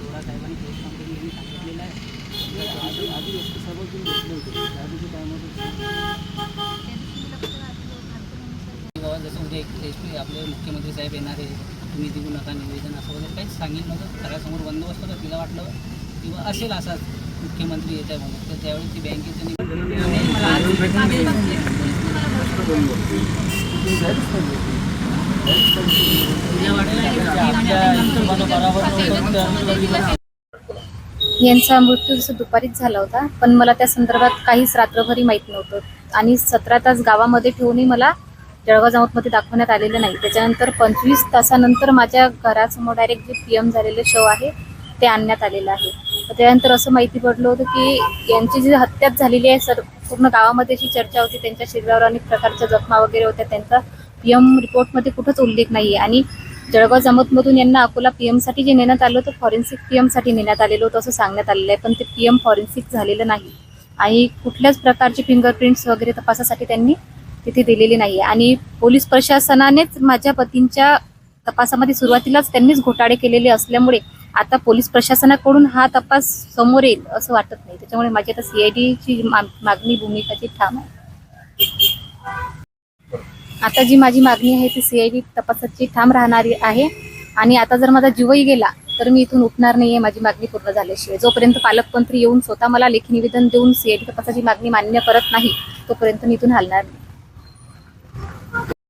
किंवा साहेबांनी post company सांगितलेलं आहे आधी आधी एस पी सर्व घेऊन घेतले होते त्या दिवशी टायमात जसं उद्या एस पी आपले मुख्यमंत्री साहेब येणार आहे तुम्ही देऊ नका निवेदन असं वगैरे काहीच सांगेल नव्हतं घरासमोर बंदोबस्त होता तिला वाटलं किंवा असेल असा मुख्यमंत्री येत आहे म्हणून तर त्यावेळी ती बँकेचं निवेदन यांचा मृत्यू जसं दुपारीच झाला होता पण मला त्या संदर्भात काहीच रात्रभरी माहीत नव्हतं. आणि सतरा तास गावामध्ये ठेवूनही मला जळगाव जामोदमध्ये दाखवण्यात आलेलं नाही. त्याच्यानंतर पंचवीस तासानंतर माझ्या घरासमोर डायरेक्ट जे पी एम झालेले शव आहे ते आणण्यात आलेलं आहे. त्यानंतर असं माहिती पडलं होतं की यांची जी हत्याच झालेली आहे सर पूर्ण गावामध्ये अशी चर्चा होती त्यांच्या शरीरावर अनेक प्रकारच्या जखमा वगैरे होत्या त्यांचा पी एम रिपोर्टमध्ये कुठंच उल्लेख नाही आहे आणि जळगाव जमतमधून यांना अकोला पी एमसाठी जे नेण्यात आलं होतं फॉरेन्सिक पी एमसाठी नेण्यात आलेलं होतं असं सांगण्यात आलेलं आहे. पण ते पी एम फॉरेन्सिक झालेलं नाही. आणि कुठल्याच प्रकारचे फिंगरप्रिंट्स वगैरे तपासासाठी त्यांनी तिथे दिलेली नाही आणि पोलीस प्रशासनानेच माझ्या पतींच्या तपासामध्ये सुरुवातीलाच त्यांनीच घोटाळे केलेले असल्यामुळे आता पोलीस प्रशासनाकडून हा तपास समोर येईल असं वाटत नाही. त्याच्यामुळे माझी आता सीआयडीची मागणी भूमिकाची ठाम आहे. आता जी माझी मागणी आहे ती सीआयडी तपासाची ठाम राहणारी आहे. आणि आता जर माझा जीवही गेला तर मी इथून उठणार नाही आहे माझी मागणी पूर्ण झाल्याशिवाय. जोपर्यंत पालकमंत्री येऊन स्वतः मला लेखी निवेदन देऊन सीआयडी तपासाची मागणी मान्य करत नाही तोपर्यंत मी इथून हलणार नाही.